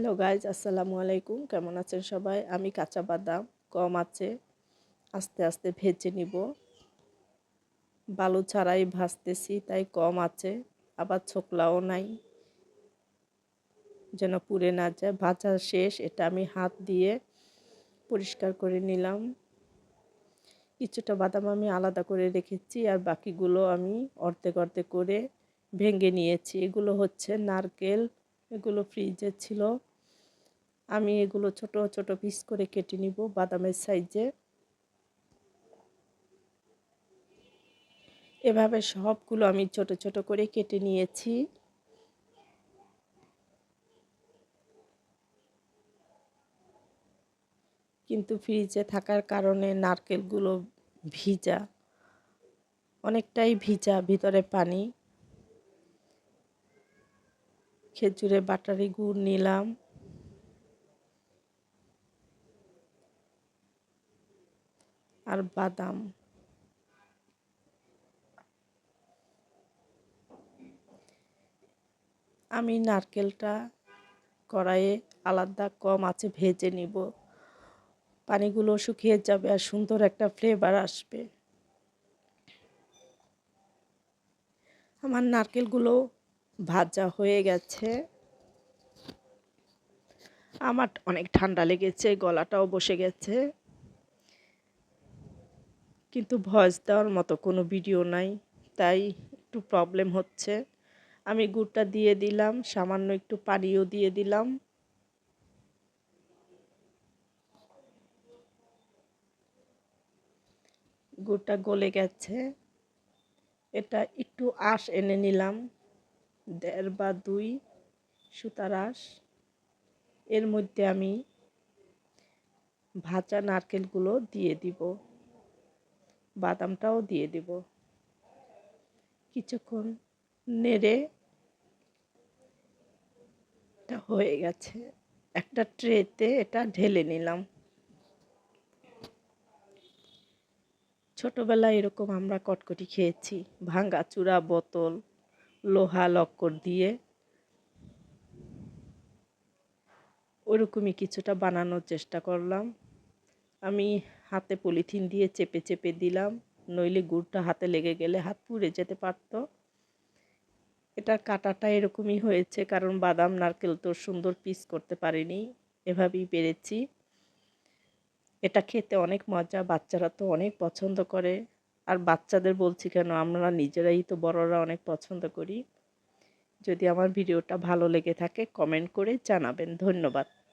Hello guys, আসসালামু আলাইকুম। কেমন আছেন সবাই? আমি কাঁচা বাদাম, কম আছে। আস্তে আস্তে ভেজে নিব। বালু ছাড়াই ভাজতেছি, তাই কম আছে। আবার ছোকলাও নাই। যেন পুড়ে না যায়। ভাজা শেষ, এটা আমি হাত দিয়ে পরিষ্কার করে নিলাম। কিছুটা বাদাম আমি আলাদা করে রেখেছি, আর বাকিগুলো আমি অর্ধেক অর্ধেক করে ভেঙে নিয়েছি। এগুলো হচ্ছে নারকেল, এগুলো ফ্রিজে ছিল। আমি এগুলো ছোট ছোট পিস করে কেটে নিব বাদামের সাইজে। এভাবে সবগুলো আমি ছোট ছোট করে কেটে নিয়েছি। কিন্তু ফ্রিজে থাকার কারণে নারকেলগুলো ভিজা, অনেকটাই ভিজা ভিতরে পানি। খেজুরে বাটারি গুড় নিলাম। আর বাদাম। আমি নারকেলটা কড়াইয়ে আলাদা কম আছে, ভেজে নিব। পানিগুলো শুকিয়ে যাবে আর সুন্দর একটা ফ্লেভার আসবে। আমার নারকেলগুলো ভাজা হয়ে গেছে। আমার অনেক ঠান্ডা লেগেছে, গলাটাও বসে গেছে। কিন্তু ভয়েস দেওয়ার মতো কোনো ভিডিও নাই, তাই একটু প্রবলেম হচ্ছে। আমি গুড়টা দিয়ে দিলাম, সামান্য একটু পানিও দিয়ে দিলাম। গুড়টা গলে গেছে। এটা একটু আঁশ এনে নিলাম, দেড় বা দুই সুতার আঁশ। এর মধ্যে আমি ভাজা নারকেলগুলো দিয়ে দিব। বাদামটাও দিয়ে দিব। কিছুক্ষণ নেড়ে এটা হয়ে গেছে। একটা ট্রেতে এটা ঢেলে নিলাম। ছোটোবেলায় এরকম আমরা কটকটি খেয়েছি। ভাঙ্গা চূড়া বোতল, লোহা লক্কর দিয়ে। ওরকমই কিছুটা বানানোর চেষ্টা করলাম। আমি হাতে পলিথিন দিয়ে চেপে চেপে দিলাম, নইলে গুড়টা হাতে লেগে গেলে হাত পুড়ে যেতে পারত। এটা কাটাটা এরকমই হয়েছে, কারণ বাদাম, নারকেল তো সুন্দর পিস করতে পারিনি, এভাবেই পেরেছি। এটা খেতে অনেক মজা, বাচ্চারা তো অনেক পছন্দ করে। আর বাচ্চাদের বলছি কেন, আমরা নিজেরাই তো বড়রা অনেক পছন্দ করি। যদি আমার ভিডিওটা ভালো লেগে থাকে কমেন্ট করে জানাবেন। ধন্যবাদ।